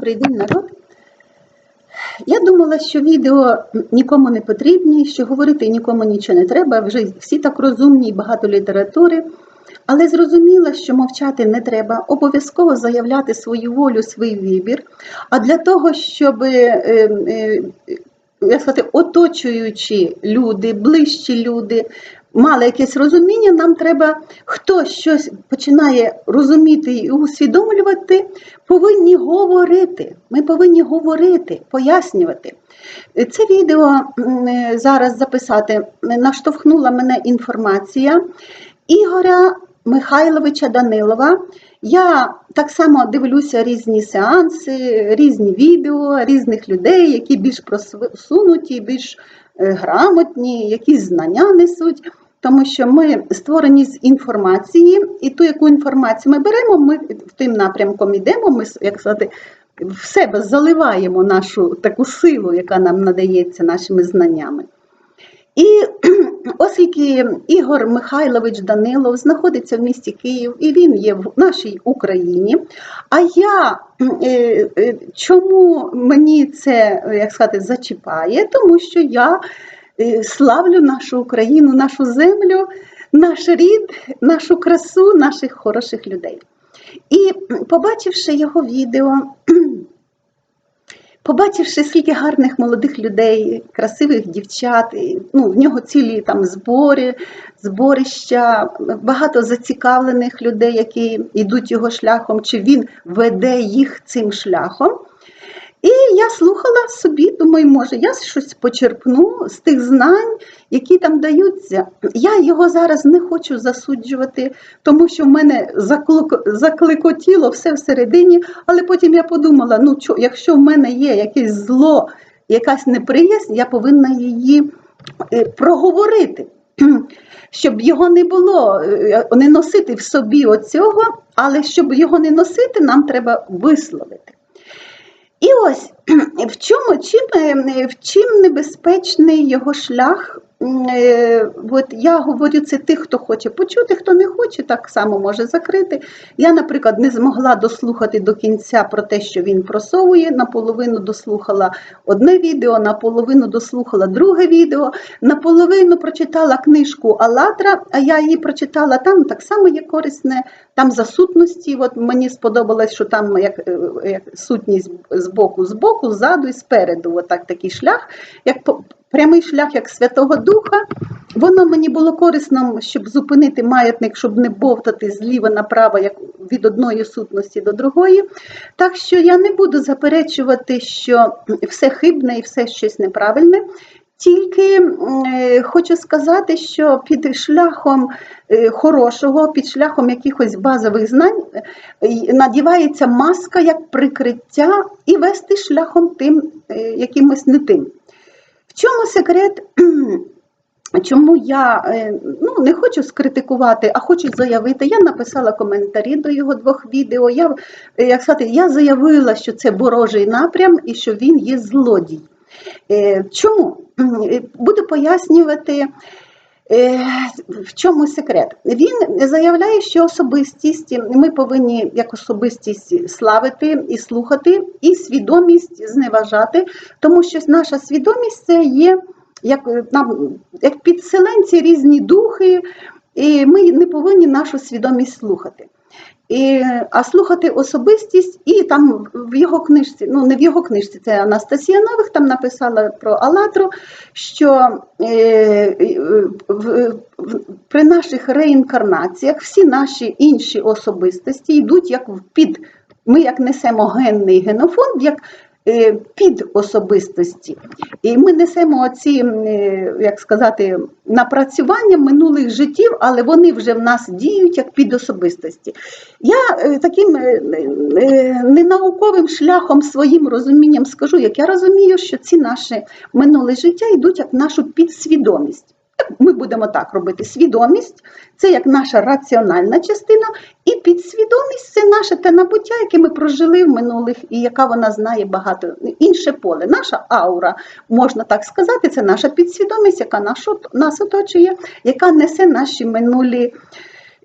Добрий день, народ. Я думала, що відео нікому не потрібні, що говорити нікому нічого не треба, вже всі так розумні, і багато літератури. Але зрозуміла, що мовчати не треба, обов'язково заявляти свою волю, свій вибір. А для того, щоб е, е, як сказати, оточуючі люди, ближчі люди мали якесь розуміння, нам треба хто щось починає розуміти і усвідомлювати, повинні говорити. Ми повинні говорити, пояснювати. Це відео е, зараз записати наштовхнула мене інформація Ігоря Михайловича Данилова. Я так само дивлюся різні сеанси, різні відео різних людей, які більш просунуті, більш е, грамотні, якісь знання несуть. Тому що ми створені з інформації, і ту, яку інформацію ми беремо, ми в тим напрямком йдемо, ми як сказати, в себе заливаємо нашу таку силу, яка нам надається нашими знаннями. І оскільки Ігор Михайлович Данилов знаходиться в місті Київ, і він є в нашій Україні. А я е, е, чому мені це як сказати, зачіпає? Тому що я е, славлю нашу Україну, нашу землю, наш рід, нашу красу, наших хороших людей. І побачивши його відео, Побачивши, скільки гарних молодих людей, красивих дівчат, ну, в нього цілі там збори, зборища, багато зацікавлених людей, які йдуть його шляхом, чи він веде їх цим шляхом. І я слухала собі, думаю, може, я щось почерпну з тих знань, які там даються. Я його зараз не хочу засуджувати, тому що в мене закликотіло все всередині, але потім я подумала: ну, якщо в мене є якесь зло, якась неприязнь, я повинна її е, проговорити. Щоб його не було, е, не носити в собі оцього, але щоб його не носити, нам треба висловити. І ось в чому чим, е, в чим небезпечний його шлях от я говорю це тих, хто хоче почути, хто не хоче, так само може закрити. Я, наприклад, не змогла дослухати до кінця про те, що він просовує. Наполовину дослухала одне відео, наполовину дослухала друге відео, наполовину прочитала книжку Алатра, а я її прочитала там так само є корисне, там за сутності. От мені сподобалось, що там як е, як сутність з боку, з боку, ззаду і спереду. Отак такий шлях. як прямий шлях як Святого Духа. Воно мені було корисно, щоб зупинити маятник, щоб не бовтати зліва направо, як від одної сутності до другої. Так що я не буду заперечувати, що все хибне і все щось неправильне. Тільки е, хочу сказати, що під шляхом е, хорошого, під шляхом якихось базових знань е, надівається маска як прикриття і вести шляхом тим якимось не тим. В чому секрет? Чому я е, ну, не хочу скритикувати, а хочу заявити. Я написала коментарі до його двох відео. Я е, як сказати, я заявила, що це ворожий напрям і що він є злодій. Е, чому? Буду пояснювати, в чому секрет. Він заявляє, що особистість ми повинні як особистість славити і слухати, і свідомість зневажати, тому що наша свідомість це є як нам, як підселенці різні духи, і ми не повинні нашу свідомість слухати. І, А слухати особистість, і там в його книжці, ну не в його книжці, це Анастасія Нових там написала про Алатру, що е, в, в, при наших реінкарнаціях всі наші інші особистості йдуть як в під. Ми як несемо генний генофонд, як під особистості. І ми несемо ці, е, як сказати, напрацювання минулих життів, але вони вже в нас діють як під особистості. Я е, таким ненауковим шляхом своїм розумінням скажу, як я розумію, що ці наші минуле життя йдуть як нашу підсвідомість. Ми будемо так робити. Свідомість це як наша раціональна частина, і підсвідомість це наше те набуття, яке ми прожили в минулих, і яка вона знає багато інше поле. Наша аура, можна так сказати, це наша підсвідомість, яка нас оточує, яка несе наші минулі.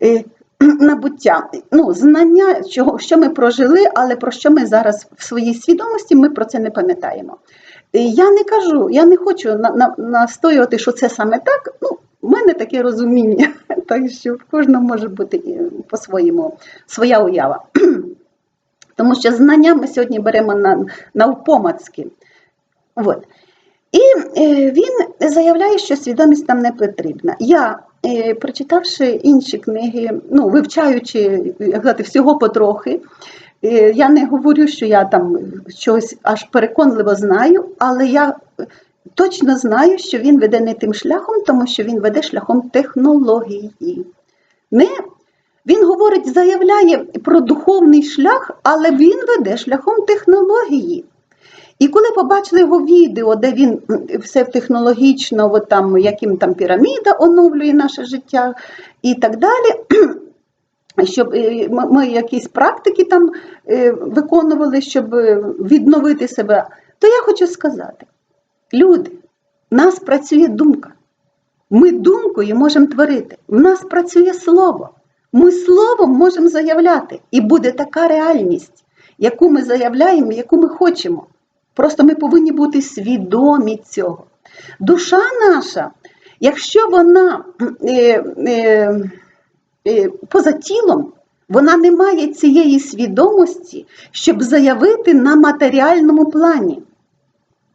Е, набуття, ну, знання, чого, що ми прожили, але про що ми зараз в своїй свідомості, ми про це не пам'ятаємо. Я не кажу, я не хочу на, на, настоювати, що це саме так. Ну, в мене таке розуміння, так що в кожному може бути е, по-своєму своя уява. Тому що знання ми сьогодні беремо на, навпомацьки. От. І е, він заявляє, що свідомість нам не потрібна. Я, е, прочитавши інші книги, ну, вивчаючи як сказати, всього потрохи, я не говорю, що я там щось аж переконливо знаю, але я точно знаю, що він веде не тим шляхом, тому що він веде шляхом технології. Не, він говорить, заявляє про духовний шлях, але він веде шляхом технології. І коли побачили його відео, де він все технологічно, от там, яким там піраміда оновлює наше життя і так далі, щоб е, ми- якісь практики там е, виконували, щоб е, відновити себе, то я хочу сказати: люди, в нас працює думка. Ми думкою можемо творити. В нас працює слово. Ми словом можемо заявляти. І буде така реальність, яку ми заявляємо, яку ми хочемо. Просто ми повинні бути свідомі цього. Душа наша, якщо вона е, е, поза тілом, вона не має цієї свідомості, щоб заявити на матеріальному плані.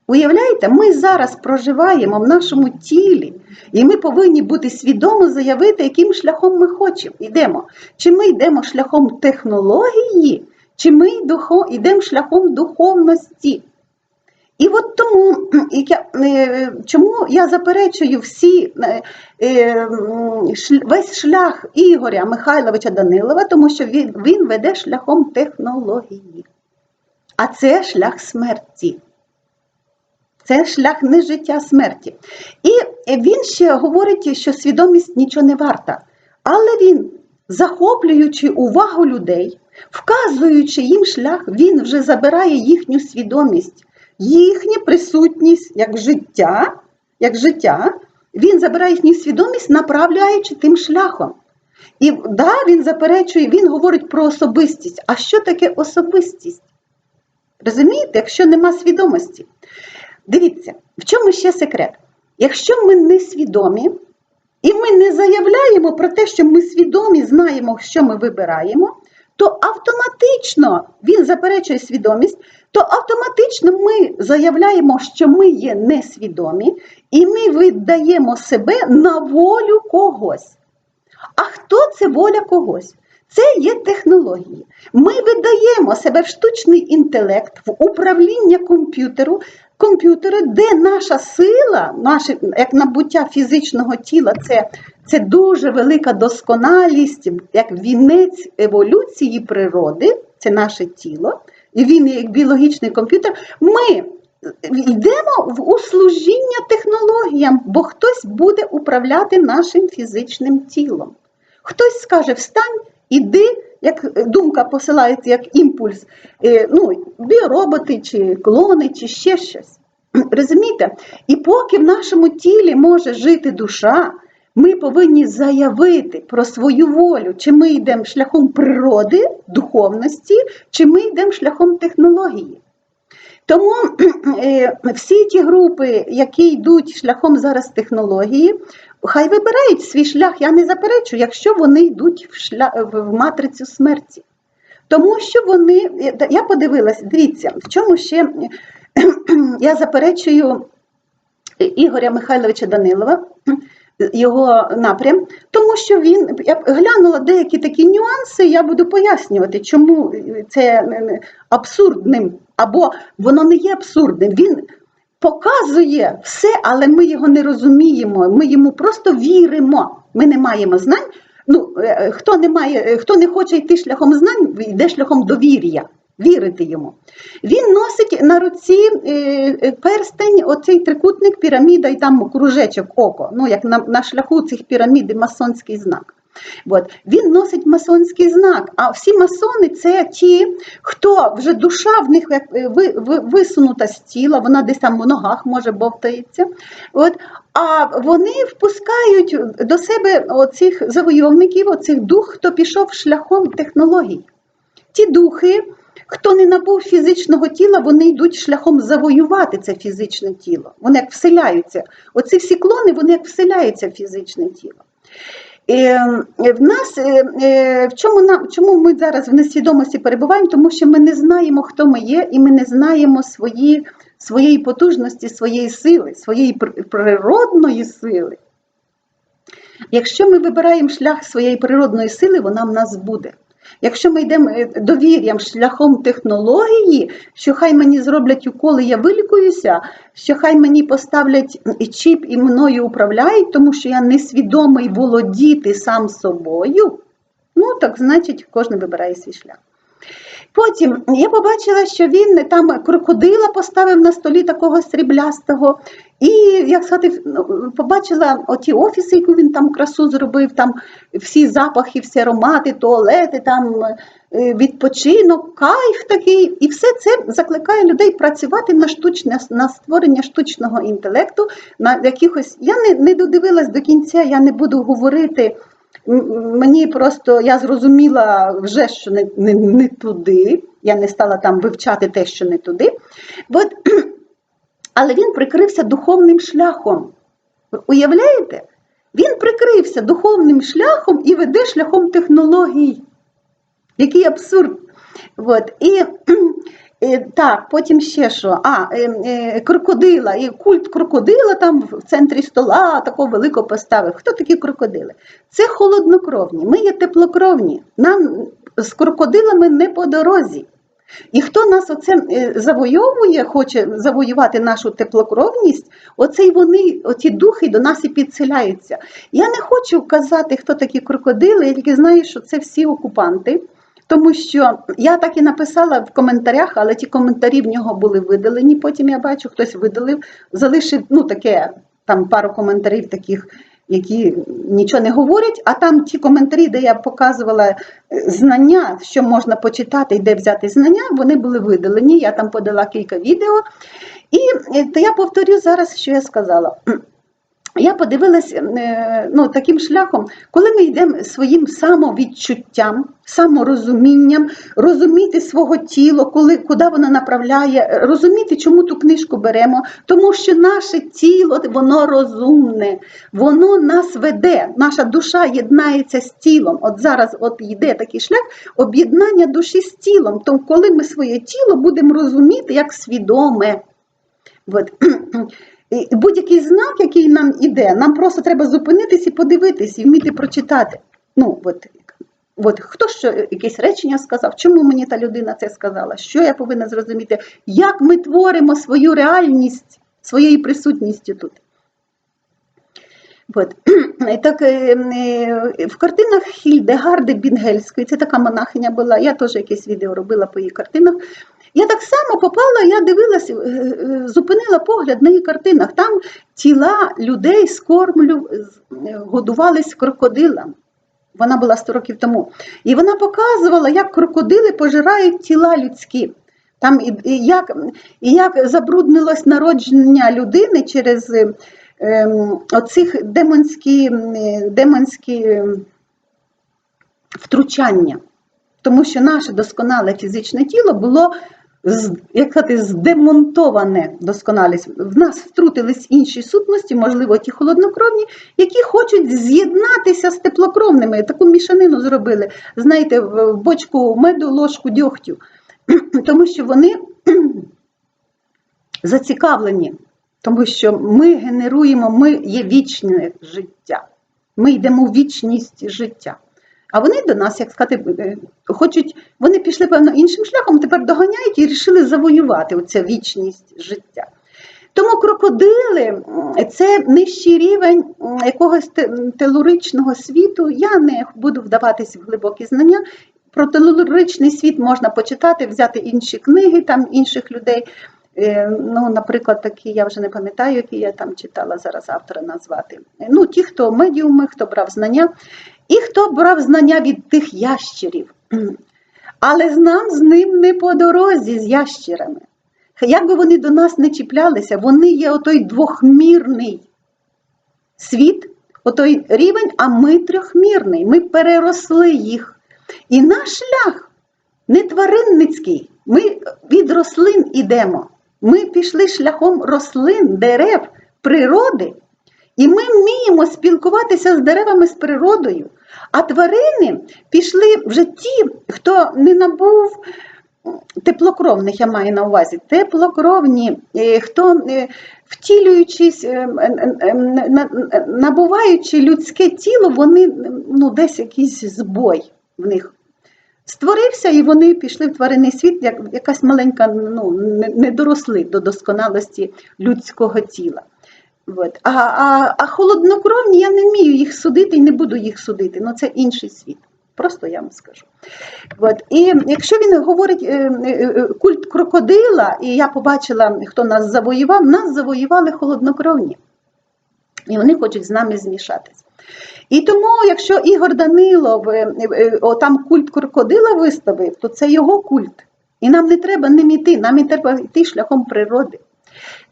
Уявляєте, ми зараз проживаємо в нашому тілі, і ми повинні бути свідомо заявити, яким шляхом ми хочемо. Йдемо. Чи ми йдемо шляхом технології, чи ми йдемо шляхом духовності. І от тому, е, чому я заперечую всі, е, е, весь шлях Ігоря Михайловича Данилова, тому що він, він веде шляхом технології. А це шлях смерті. Це шлях не життя, смерті. І він ще говорить, що свідомість нічого не варта. Але він, захоплюючи увагу людей, вказуючи їм шлях, він вже забирає їхню свідомість, їхню присутність як життя, як життя, він забирає їхню свідомість, направляючи тим шляхом. І да, він заперечує, він говорить про особистість. А що таке особистість? Розумієте, якщо нема свідомості? Дивіться, в чому ще секрет? Якщо ми не свідомі, і ми не заявляємо про те, що ми свідомі, знаємо, що ми вибираємо, то автоматично він заперечує свідомість, то автоматично ми заявляємо, що ми є несвідомі, і ми віддаємо себе на волю когось. А хто це воля когось? Це є технології. Ми видаємо себе в штучний інтелект, в управління комп'ютеру, комп'ютери, де наша сила, наше, як набуття фізичного тіла, це, це дуже велика досконалість, як вінець еволюції природи, це наше тіло, і він як біологічний комп'ютер. Ми йдемо в услужіння технологіям, бо хтось буде управляти нашим фізичним тілом. Хтось скаже, встань, іди, як думка посилається як імпульс, е, ну, біороботи чи клони, чи ще щось. Розумієте? І поки в нашому тілі може жити душа, ми повинні заявити про свою волю, чи ми йдемо шляхом природи, духовності, чи ми йдемо шляхом технології. Тому е, всі ті групи, які йдуть шляхом зараз технології, хай вибирають свій шлях. Я не заперечу, якщо вони йдуть в, шля... в матрицю смерті. Тому що вони, я подивилась, дивіться, в чому ще я заперечую Ігоря Михайловича Данилова, його напрям, тому що він, я глянула деякі такі нюанси, я буду пояснювати, чому це абсурдним, або воно не є абсурдним. Він показує все, але ми його не розуміємо, ми йому просто віримо. Ми не маємо знань. Ну, е, хто не має, хто не хоче йти шляхом знань, йде шляхом довір'я, вірити йому. Він носить на руці е, перстень, оцей трикутник, піраміда і там кружечок око. Ну, як на, на шляху цих пірамід і масонський знак. От. Він носить масонський знак. А всі масони це ті, хто вже душа в них е, ви- ви- висунута з тіла, вона десь там в ногах може бовтається. От. А вони впускають до себе оцих завойовників, оцих дух, хто пішов шляхом технологій. Ті духи, хто не набув фізичного тіла, вони йдуть шляхом завоювати це фізичне тіло. Вони як вселяються. Оці всі клони, вони як вселяються в фізичне тіло. Е, В нас е, е, в чому нам чому ми зараз в несвідомості перебуваємо? Тому що ми не знаємо, хто ми є, і ми не знаємо свої, своєї потужності, своєї сили, своєї природної сили. Якщо ми вибираємо шлях своєї природної сили, вона в нас буде. Якщо ми йдемо е, довір'ям шляхом технології, що хай мені зроблять уколи, я вилікуюся, що хай мені поставлять чіп і мною управляють, тому що я несвідомий володіти сам собою, ну так значить кожен вибирає свій шлях. Потім я побачила, що він там крокодила поставив на столі такого сріблястого. І, як сказати, побачила оті офіси, яку він там красу зробив, там всі запахи, всі аромати, туалети, там е, відпочинок, кайф такий. І все це закликає людей працювати на штучне, на створення штучного інтелекту, на якихось. Я не, не додивилась до кінця, я не буду говорити. Мені просто я зрозуміла вже, що не, не, не туди. Я не стала там вивчати те, що не туди. От, але він прикрився духовним шляхом. Уявляєте? Він прикрився духовним шляхом і веде шляхом технологій. Який абсурд. От. І так, потім ще що? А, е, е, крокодила, і культ крокодила там в центрі стола такого великого поставив. Хто такі крокодили? Це холоднокровні. Ми є теплокровні. Нам з крокодилами не по дорозі. І хто нас оце е, завойовує, хоче завоювати нашу теплокровність, оце й вони, оці духи до нас і підселяються. Я не хочу казати, хто такі крокодили, я тільки знаю, що це всі окупанти. Тому що я так і написала в коментарях, але ті коментарі в нього були видалені. Потім я бачу, хтось видалив, залишив ну таке там пару коментарів таких, які нічого не говорять. А там ті коментарі, де я показувала е, знання, що можна почитати і де взяти знання, вони були видалені. Я там подала кілька відео. І е, то я повторю зараз, що я сказала. Я подивилась е, ну, таким шляхом, коли ми йдемо своїм самовідчуттям, саморозумінням, розуміти свого тіла, коли, куди воно направляє, розуміти, чому ту книжку беремо, тому що наше тіло, воно розумне, воно нас веде, наша душа єднається з тілом. От зараз от йде такий шлях об'єднання душі з тілом. Тому коли ми своє тіло будемо розуміти як свідоме. От. Будь-який знак, який нам іде, нам просто треба зупинитись і подивитись, і вміти прочитати. Ну, от, от хто що якесь речення сказав, чому мені та людина це сказала, що я повинна зрозуміти, як ми творимо свою реальність своєю присутністю тут. От. Так, е, е, в картинах Хільдегарди Бінгельської, це така монахиня була, я теж якесь відео робила по її картинах. Я так само попала, я дивилася, е, е, зупинила погляд на її картинах. Там тіла людей з- е, годувались крокодилам. Вона була 100 років тому. І вона показувала, як крокодили пожирають тіла людські. Там і, і, як, і як забруднилось народження людини через е, ем, оцих демонські, демонські ем, втручання. Тому що наше досконале фізичне тіло було як сказати, здемонтоване досконалість. В нас втрутились інші сутності, можливо, ті холоднокровні, які хочуть з'єднатися з теплокровними. Таку мішанину зробили. Знаєте, в бочку меду, ложку дьогтю. Тому що вони зацікавлені, тому що ми генеруємо, ми є вічне життя. Ми йдемо в вічність життя. А вони до нас, як сказати, е, хочуть, вони пішли, певно, іншим шляхом, тепер доганяють і вирішили завоювати оця вічність життя. Тому крокодили це нижчий рівень якогось телуричного світу. Я не буду вдаватись в глибокі знання. Про телуричний світ можна почитати, взяти інші книги там інших людей. Е, Ну, наприклад, такі, я вже не пам'ятаю, які я там читала зараз автора назвати. Е, Ну, ті, хто медіуми, хто брав знання, і хто брав знання від тих ящерів. Але нам з ним не по дорозі з ящерами. Як би вони до нас не чіплялися, вони є отой двохмірний світ, отой рівень, а ми трьохмірний. Ми переросли їх. І наш шлях не тваринницький. Ми від рослин ідемо. Ми пішли шляхом рослин, дерев, природи. І ми вміємо спілкуватися з деревами, з природою. А тварини пішли вже ті, хто не набув теплокровних, я маю на увазі, теплокровні, е, хто е, втілюючись, е, е, е, на- на- набуваючи людське тіло, вони ну, десь якийсь збой в них створився, і вони пішли в тваринний світ, як якась маленька, ну, не, доросли до досконалості людського тіла. От. А, а, а холоднокровні я не вмію їх судити і не буду їх судити. Ну це інший світ. Просто я вам скажу. От. І якщо він говорить е, е, е, культ крокодила, і я побачила, хто нас завоював, нас завоювали холоднокровні. І вони хочуть з нами змішатись. І тому, якщо Ігор Данилов е, е, там культ крокодила виставив, то це його культ. І нам не треба ним іти, нам і треба йти шляхом природи.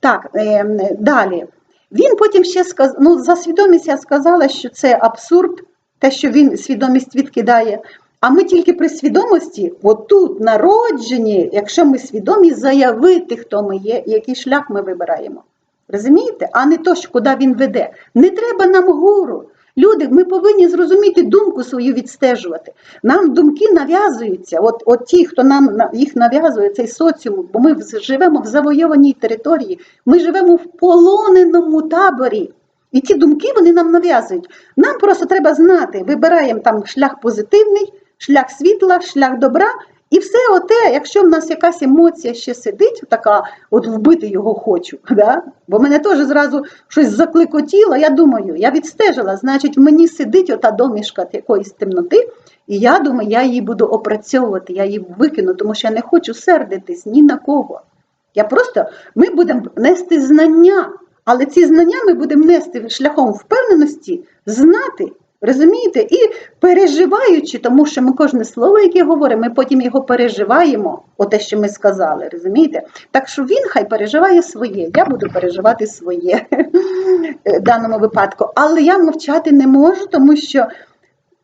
Так, е, далі. Він потім ще сказав, ну за свідомість я сказала, що це абсурд, те, що він свідомість відкидає. А ми тільки при свідомості, отут, народжені, якщо ми свідомі, заявити, хто ми є, який шлях ми вибираємо. Розумієте? А не то, що куди він веде. Не треба нам гуру. Люди, ми повинні зрозуміти думку свою відстежувати. Нам думки нав'язуються. От, от ті, хто нам на- їх нав'язує, цей соціум, бо ми живемо в завойованій території, ми живемо в полоненому таборі. І ті думки вони нам нав'язують. Нам просто треба знати, вибираємо там шлях позитивний, шлях світла, шлях добра. І все оте, якщо в нас якась емоція ще сидить, така, от вбити його хочу, да? бо мене теж зразу щось закликотіло, я думаю, я відстежила, значить, в мені сидить ота домішка якоїсь темноти, і я думаю, я її буду опрацьовувати, я її викину, тому що я не хочу сердитись ні на кого. Я просто, ми будемо нести знання, але ці знання ми будемо нести шляхом впевненості, знати, розумієте, і переживаючи, тому що ми кожне слово, яке говоримо, ми потім його переживаємо, оте, що ми сказали, розумієте? Так що він хай переживає своє, я буду переживати своє в даному випадку. Але я мовчати не можу, тому що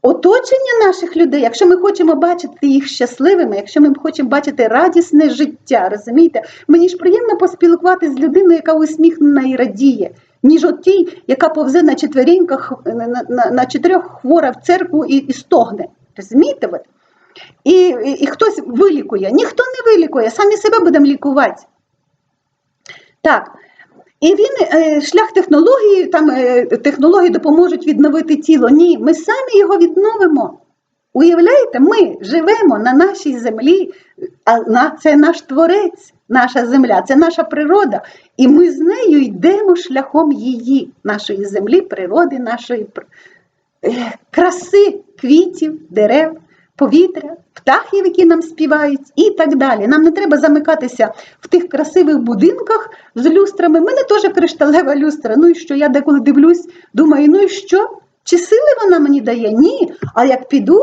оточення наших людей, якщо ми хочемо бачити їх щасливими, якщо ми хочемо бачити радісне життя, розумієте, мені ж приємно поспілкуватися з людиною, яка усміхнена і радіє, ніж от тій, яка повзе на четвереньках, на, на, на чотирьох хвора в церкву і, і стогне. Розумієте? І, і, і хтось вилікує. Ніхто не вилікує, самі себе будемо лікувати. Так. І він е, шлях технології, там е, технології допоможуть відновити тіло. Ні, ми самі його відновимо. Уявляєте, ми живемо на нашій землі, а це наш творець, наша земля, це наша природа. І ми з нею йдемо шляхом її, нашої землі, природи, нашої е, краси, квітів, дерев, повітря, птахів, які нам співають, і так далі. Нам не треба замикатися в тих красивих будинках з люстрами. У мене теж кришталева люстра. Ну і що я деколи дивлюсь, думаю, ну і що? Чи сили вона мені дає? Ні. А як піду,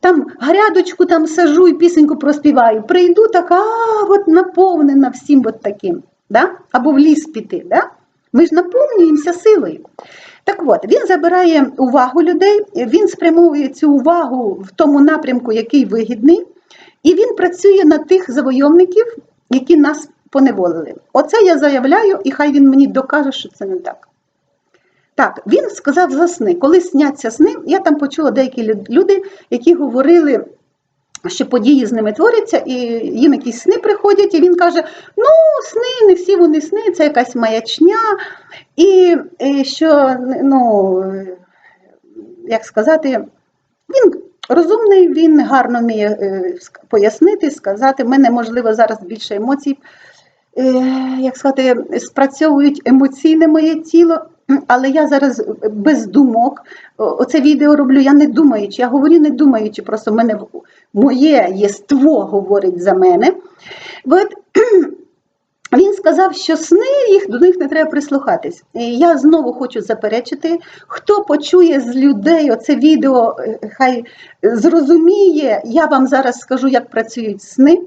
там грядочку там сажу і пісеньку проспіваю, прийду така от наповнена всім от таким. Да? Або в ліс піти. Да? Ми ж наповнюємося силою. Так от, він забирає увагу людей, він спрямовує цю увагу в тому напрямку, який вигідний, і він працює на тих завойовників, які нас поневолили. Оце я заявляю, і хай він мені докаже, що це не так. Так, він сказав за сни. Коли сняться сни, я там почула деякі люди, які говорили, що події з ними творяться, і їм якісь сни приходять, і він каже: ну, сни, не всі вони сни, це якась маячня. І, і що, ну, як сказати, він розумний, він гарно вміє е, пояснити, сказати. В мене, можливо, зараз більше емоцій, е, як сказати, спрацьовують емоційне моє тіло. Але я зараз без думок оце відео роблю, я не думаючи, я говорю не думаючи, просто мене моє єство говорить за мене. От, Він сказав, що сни їх до них не треба прислухатись. І я знову хочу заперечити, хто почує з людей оце відео, е, хай зрозуміє. Я вам зараз скажу, як працюють сни.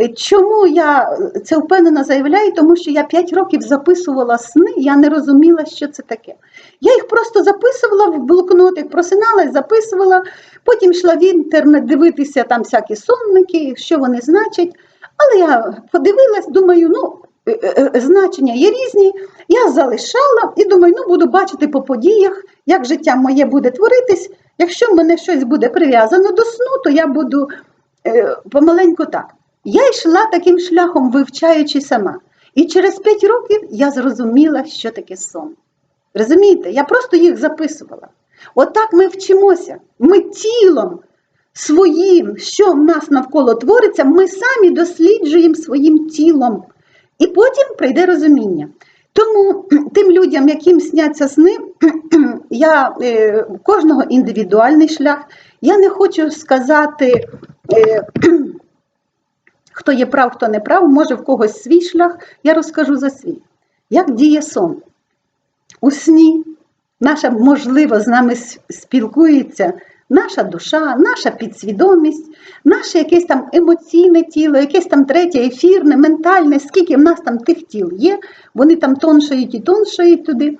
Е, Чому я це впевнено заявляю? Тому що я 5 років записувала сни, я не розуміла, що це таке. Я їх просто записувала в блокнотик, просиналась, записувала, потім йшла в інтернет дивитися там всякі сонники, що вони значать. Але я подивилась, думаю, ну, е, е, е, значення є різні. Я залишала і думаю, ну буду бачити по подіях, як життя моє буде творитись. Якщо мене щось буде прив'язано до сну, то я буду помаленьку так. Я йшла таким шляхом, вивчаючи сама. І через 5 років я зрозуміла, що таке сон. Розумієте, я просто їх записувала. Отак ми вчимося. Ми тілом своїм, що в нас навколо твориться, ми самі досліджуємо своїм тілом. І потім прийде розуміння. Тому тим людям, яким сняться сни, я, е, кожного індивідуальний шлях. Я не хочу сказати, е, хто є прав, хто не прав, може в когось свій шлях, я розкажу за свій. Як діє сон? У сні наша, можливо, з нами спілкується наша душа, наша підсвідомість, наше якесь там емоційне тіло, якесь там третє, ефірне, ментальне, скільки в нас там тих тіл є, вони там тоншають і тоншають туди.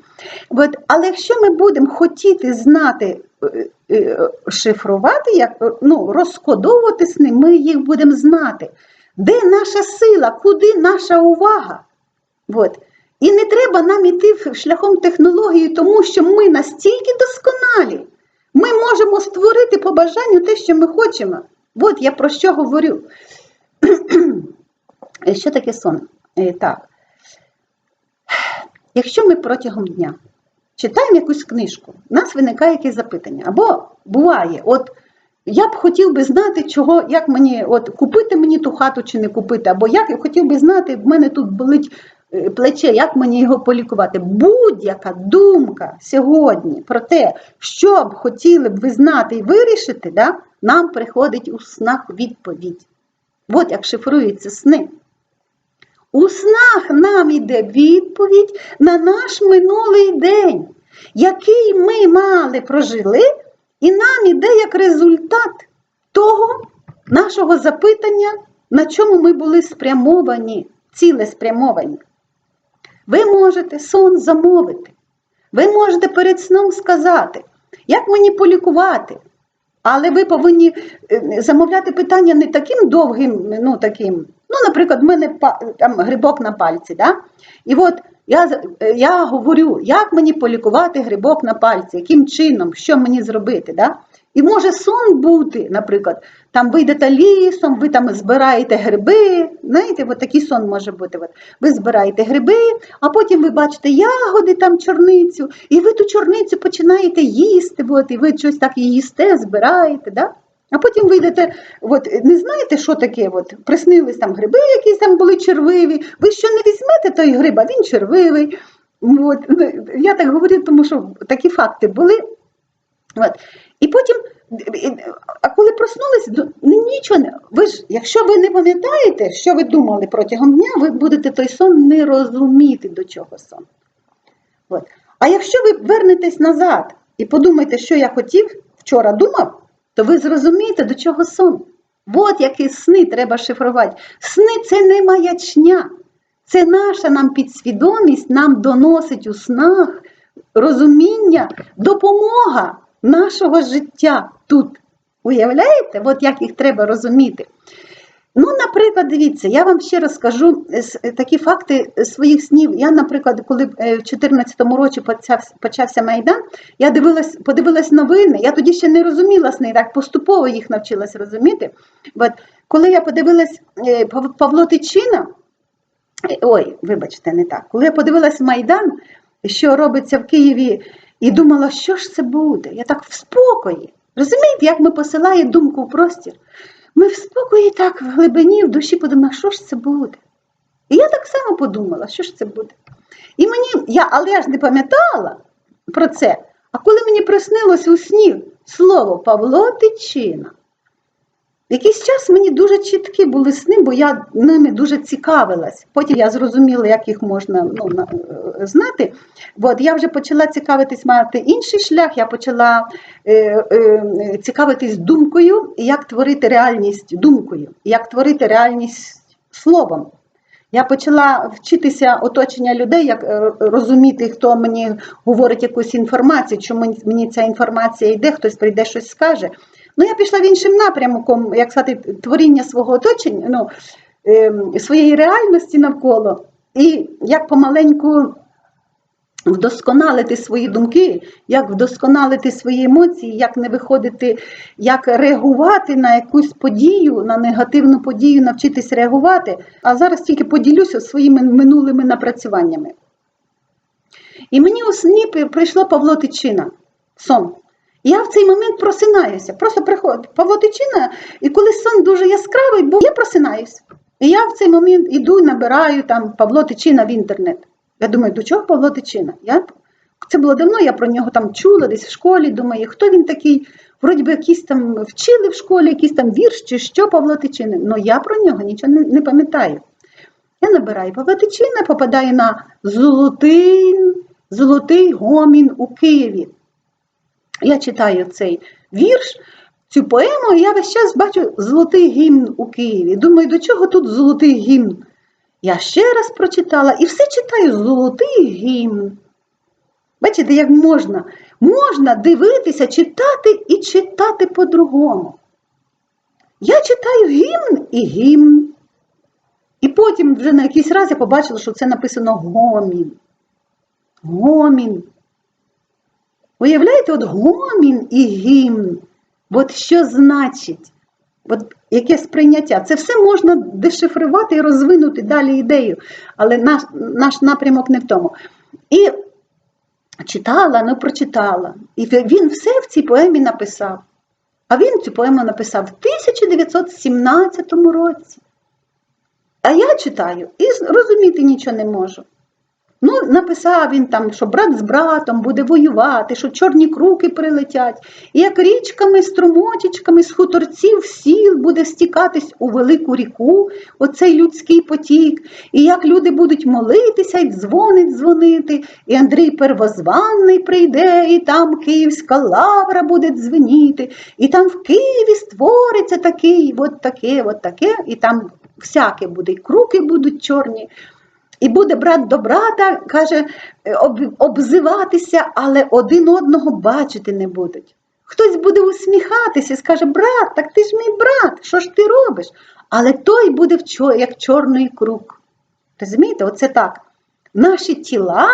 От, але якщо ми будемо хотіти знати, е, е, шифрувати, як, е, ну, розкодовувати сни, ми їх будемо знати. Де наша сила, куди наша увага? От. І не треба нам іти шляхом технології, тому що ми настільки досконалі. Можемо створити по бажанню те, що ми хочемо. От я про що говорю. Що таке сон? Е, Так. Якщо ми протягом дня читаємо якусь книжку, у нас виникає якесь запитання. Або буває, от я б хотів би знати, чого, як мені, от купити мені ту хату чи не купити, або як я хотів би знати, в мене тут болить плече, як мені його полікувати. Будь-яка думка сьогодні про те, що б хотіли б ви знати і вирішити, да, нам приходить у снах відповідь. От як шифруються сни. У снах нам іде відповідь на наш минулий день, який ми мали прожили, і нам іде як результат того нашого запитання, на чому ми були спрямовані, цілеспрямовані. Ви можете сон замовити. Ви можете перед сном сказати, як мені полікувати. Але ви повинні е, замовляти питання не таким довгим, ну таким. Ну, наприклад, в мене там грибок на пальці, да? і от я, е, я говорю, як мені полікувати грибок на пальці, яким чином, що мені зробити. Да? І може сон бути, наприклад, там ви йдете лісом, ви там збираєте гриби. Знаєте, от такий сон може бути. От. Ви збираєте гриби, а потім ви бачите ягоди, там чорницю, і ви ту чорницю починаєте їсти, от, і ви щось так їсте, збираєте. Да? А потім ви йдете, от, не знаєте, що таке, от, приснились там гриби, якісь там були червиві. Ви що не візьмете той гриб, а він червивий. От. ну, Я так говорю, тому що такі факти були. От. І потім, а коли проснулись, до- ну, нічого не. Ви ж, якщо ви не пам'ятаєте, що ви думали протягом дня, ви будете той сон не розуміти, до чого сон. От. А якщо ви вернетесь назад і подумаєте, що я хотів, вчора думав, то ви зрозумієте, до чого сон. От які сни треба шифрувати. Сни це не маячня. Це наша нам підсвідомість нам доносить у снах розуміння, допомога нашого життя тут. Уявляєте, от як їх треба розуміти? Ну, наприклад, дивіться, я вам ще розкажу е, е, такі факти е, своїх снів. Я, наприклад, коли в 2014 році почався, Майдан, я дивилась, подивилась новини, я тоді ще не розуміла сни, так поступово їх навчилась розуміти. От, коли я подивилась Павло Тичина, Ой, вибачте, не так. Коли я подивилась Майдан, що робиться в Києві, і думала, що ж це буде? Я так в спокої. Розумієте, як ми посилає думку в простір? Ми в спокої так в глибині, в душі подумали, що ж це буде? І я так само подумала, що ж це буде. І мені, я, але я ж не пам'ятала про це. А коли мені приснилось у сні слово Павло Тичина, Якийсь час мені дуже чіткі були сни, бо я ними дуже цікавилась. Потім я зрозуміла, як їх можна ну, е, знати. От, я вже почала цікавитись, мати інший шлях, я почала е, е, цікавитись думкою, як творити реальність думкою, як творити реальність словом. Я почала вчитися оточення людей, як е, розуміти, хто мені говорить якусь інформацію, чому мені ця інформація йде, хтось прийде щось скаже. Ну, я пішла в іншим напрямком, як сказати, творіння свого оточення, ну, ем, своєї реальності навколо. І як помаленьку вдосконалити свої думки, як вдосконалити свої емоції, як не виходити, як реагувати на якусь подію, на негативну подію, навчитись реагувати. А зараз тільки поділюся своїми минулими напрацюваннями. І мені у сні прийшло Павло Тичина, сон. Я в цей момент просинаюся. Просто приходить Павлотичина, і коли сон дуже яскравий, бо я просинаюсь. І я в цей момент іду, набираю там Павло Тичина в інтернет. Я думаю, до чого Павло Тичина? Я... Це було давно, я про нього там чула, десь в школі. Думаю, хто він такий? Вроді би якісь там вчили в школі, якийсь там вірш чи що Павло Тичина. Ну я про нього нічого не, не пам'ятаю. Я набираю Павла Тичина, попадаю на золотий, золотий гомін у Києві. Я читаю цей вірш, цю поему, і я весь час бачу золотий гімн у Києві. Думаю, до чого тут золотий гімн? Я ще раз прочитала і все читаю золотий гімн. Бачите, як можна? Можна дивитися, читати і читати по-другому. Я читаю гімн і гімн. І потім вже на якийсь раз я побачила, що це написано гомін. Гомін. Уявляєте, от гомін і гімн. От що значить? От яке сприйняття? Це все можна дешифрувати і розвинути далі ідею, але наш, наш напрямок не в тому. І читала, ну прочитала. І він все в цій поемі написав. А він цю поему написав в 1917 році. А я читаю і розуміти нічого не можу. Ну, написав він там, що брат з братом буде воювати, що чорні круки прилетять, і як річками, струмочечками з хуторців сіл буде стікатись у велику ріку, оцей людський потік, і як люди будуть молитися і дзвонить дзвонити, і Андрій Первозванний прийде, і там Київська лавра буде дзвеніти, і там в Києві створиться такий, от таке, от таке, і там всяке буде, і круки будуть чорні. І буде брат до брата, каже, обзиватися, але один одного бачити не будуть. Хтось буде усміхатися і скаже, брат, так ти ж мій брат, що ж ти робиш? Але той буде як чорний круг. Розумієте, оце так. Наші тіла,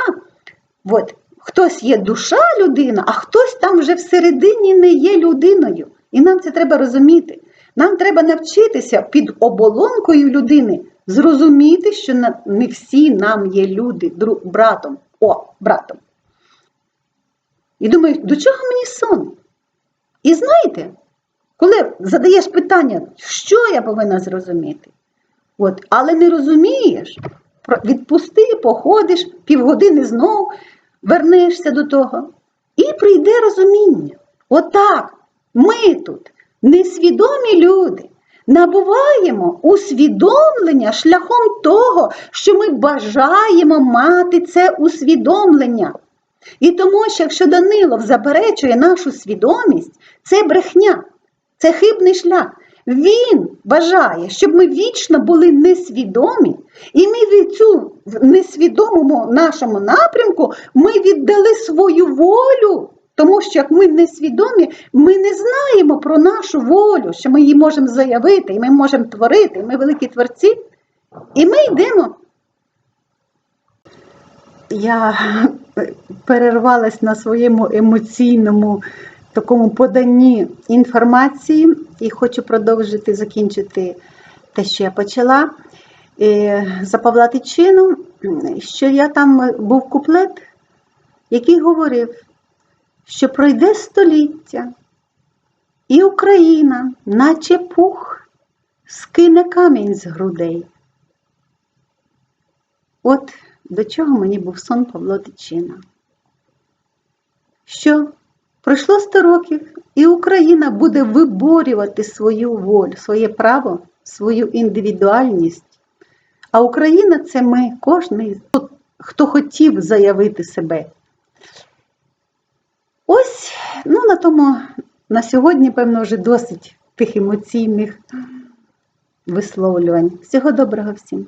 от, хтось є душа людина, а хтось там вже всередині не є людиною. І нам це треба розуміти. Нам треба навчитися під оболонкою людини зрозуміти, що не всі нам є люди, братом. О, братом. І думаю, до чого мені сон? І знаєте, коли задаєш питання, що я повинна зрозуміти? От, але не розумієш, відпусти, походиш, півгодини знов вернешся до того. І прийде розуміння. Отак, ми тут, несвідомі люди, набуваємо усвідомлення шляхом того, що ми бажаємо мати це усвідомлення. І тому, що якщо Данилов заперечує нашу свідомість, це брехня, це хибний шлях. Він бажає, щоб ми вічно були несвідомі, і ми від цю несвідомому нашому напрямку ми віддали свою волю. Тому що як ми несвідомі, ми не знаємо про нашу волю, що ми її можемо заявити, і ми можемо творити, і ми великі творці. І ми йдемо. Я перервалась на своєму емоційному такому поданні інформації і хочу продовжити закінчити те, що я почала. Е, За Павла Тичину, що я там був куплет, який говорив, що пройде століття, і Україна, наче пух, скине камінь з грудей. От до чого мені був сон Павло Тичина. Що Пройшло 100 років, і Україна буде виборювати свою волю, своє право, свою індивідуальність. А Україна це ми, кожний, хто хотів заявити себе. Ось, ну на тому на сьогодні, певно, вже досить тих емоційних висловлювань. Всього доброго всім!